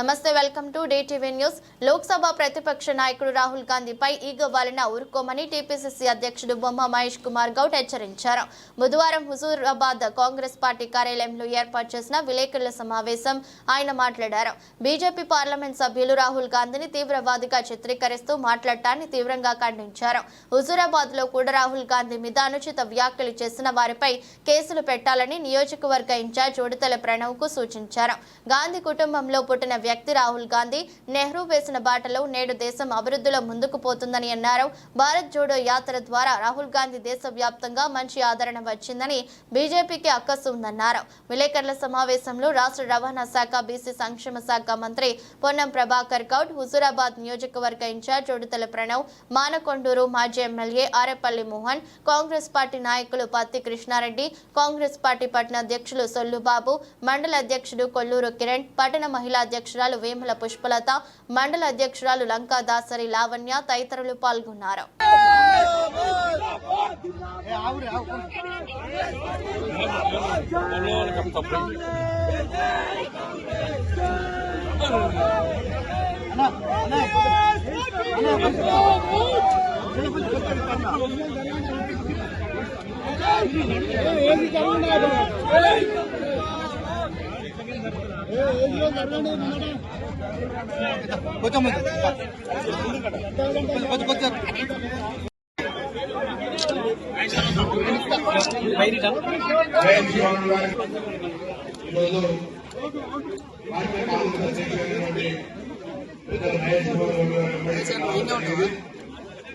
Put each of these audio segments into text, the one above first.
నమస్తే welcome to DTV news. Lok Sabha ప్రతిపక్ష నాయకుడు రాహుల్ గాంధీపై ఈగ వలన ఊరుకోమని టీపీసీసీ అధ్యక్షుడు బొమ్మ మహేష్ కుమార్ గౌడ్ హెచ్చరించారు. బుధవారం హుజూరాబాద్ కాంగ్రెస్ పార్టీ కార్యాలయంలో ఏర్పాటు చేసిన విలేకరుల సమావేశం ఆయన మాట్లాడారు. బీజేపీ పార్లమెంట్ సభ్యులు రాహుల్ గాంధీని తీవ్రవాదిగా చిత్రీకరిస్తూ మాట్లాడటాన్ని తీవ్రంగా ఖండించారు. హుజూరాబాద్లో కూడా రాహుల్ గాంధీ మీద అనుచిత వ్యాఖ్యలు చేసిన వారిపై కేసులు పెట్టాలని నియోజకవర్గ ఇన్ఛార్జ్ ఉడతల ప్రణవ్కు సూచించారు. గాంధీ కుటుంబంలో పుట్టిన వ్యక్తి రాహుల్ గాంధీ నెహ్రూ వేసిన బాటలో నేడు దేశం అభివృద్ధిలో ముందుకు పోతుందని అన్నారు. భారత్ జోడో యాత్ర ద్వారా రాహుల్ గాంధీ దేశవ్యాప్తంగా మంచి ఆదరణ వచ్చిందని బీజేపీకి అక్కసు ఉందన్నారు. విలేకరుల సమావేశంలో రాష్ట్ర రవాణా శాఖ బీసీ సంక్షేమ శాఖ మంత్రి పొన్నం ప్రభాకర్ గౌడ్ హుజూరాబాద్ నియోజకవర్గ ఇన్ఛార్జ్ ఉడతల ప్రణవ్ మానకొండూరు మాజీ MLA Arepalli Mohan Congress party నాయకులు పత్తి కృష్ణారెడ్డి కాంగ్రెస్ పార్టీ పట్టణ అధ్యక్షులు సొల్లుబాబు మండల అధ్యక్షుడు కొల్లూరు కిరణ్ పట్టణ మహిళా అధ్యక్షుడు అధ్యక్షురాలు వేముల పుష్పలత మండల అధ్యక్షురాలు లంకా దాసరి లావణ్య తదితరులు పాల్గొన్నారు కొంచెం ముందు. కొంచెం కొంచెం జయంతి భవన్ గారి ఈరోజు భారతీయ కాంగ్రెస్ అధ్యక్షుడైనటువంటి పెద్దలు మహేష్ గౌడ్ గారు వెంబడి రావడం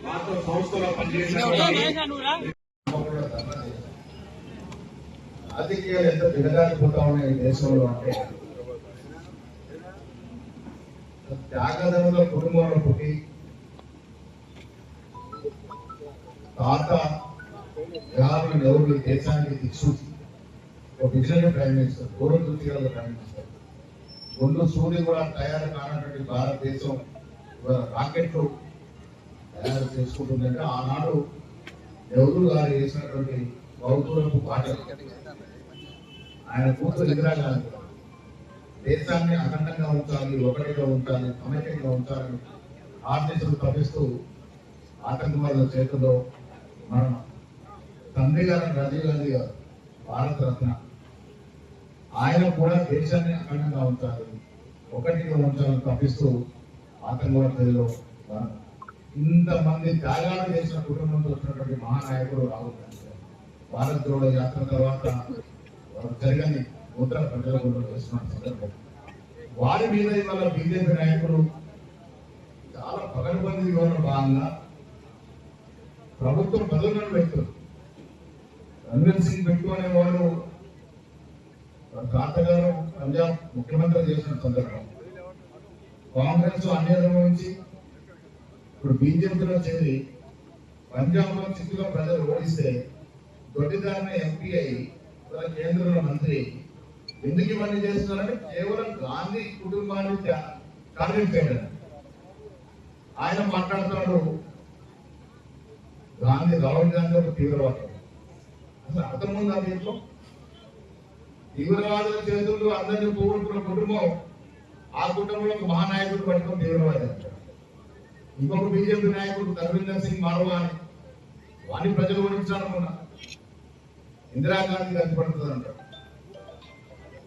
మాతో సంస్థలో పనిచేసిన రాజకీయాలు ఎంత దిగజారిపోతా ఉన్నాయి దేశంలో అంటే త్యాగదనుల కుటుంబంలో పుట్టి తాత గారు ఎవరు దేశానికి దిక్సూచి ఒక విజనరీ ప్రైమ్ మినిస్టర్ దూరం దృష్టి ప్రైమ్ మినిస్టర్. ముందు సూర్యుడు కూడా తయారు కానటువంటి భారతదేశం రాకెట్లు తయారు చేసుకుంటుందంటే ఆనాడు నెహ్రూ గారు వేసినటువంటి బౌద్ధులకు పాట ఆయన కూతురు ఇందిరాగాంధీ. దేశాన్ని అఖండంగా ఉంచాలి ఒకటిగా ఉంచాలి సమైక్యంగా ఉంచాలని ఆర్దేశులు తప్పిస్తూ ఆటంకవాదుల చేతుల్లో మనం తండ్రి గారు రాజీవ్ గాంధీ గారు భారత రత్న ఆయన కూడా దేశాన్ని అఖండంగా ఉంచాలి ఒకటిగా ఉంచాలని తప్పిస్తూ ఆతంకవాదులలో మనం ఇంతమంది త్యాగాలు చేసిన కుటుంబంతో వచ్చినటువంటి మహానాయకుడు రాహుల్ గాంధీ గారు. భారత్ జోడో యాత్ర తర్వాత జరగని నూతన ప్రజల గురించి చేస్తున్న సందర్భం. వారి మీద ఇవాళ బీజేపీ నాయకులు చాలా పగడబంది వివరణ భాగంగా ప్రభుత్వం పదవులను వ్యక్తులు రణవీర్ సింగ్ బిట్టు అనేవాడు తాతగారు పంజాబ్ ముఖ్యమంత్రి చేసిన సందర్భం. కాంగ్రెస్ అన్యాయం నుంచి ఇప్పుడు బీజేపీలో చేరి పంజాబ్లో చిత్తుగా ప్రజలు ఓడిస్తే దొడ్డిదారిన ఎంపీ అయి కేంద్రంలో మంత్రి ఎందుకు ఇవన్నీ చేస్తున్నారంటే కేవలం గాంధీ కుటుంబాన్ని త్యా- టార్గెట్ చేయడం ఆయన మాట్లాడుతున్నాడు. గాంధీ రాహుల్ గాంధీ ఒక తీవ్రవాదం. అసలు అర్థం ఉందా దీంట్లో తీవ్రవాదుల చేతుల్లో అందరినీ పోగొట్టుకున్న కుటుంబం ఆ కుటుంబంలో ఒక మహానాయకుడు పట్టుకుని తీవ్రవాది ఇంకొక బీజేపీ నాయకుడు ధర్మేందర్ సింగ్ మాల్వా అని. వాడిని ప్రజలు గురించాలనుకున్నా ఇందిరాగాంధీ కలిసి పడుతుంది అంటారు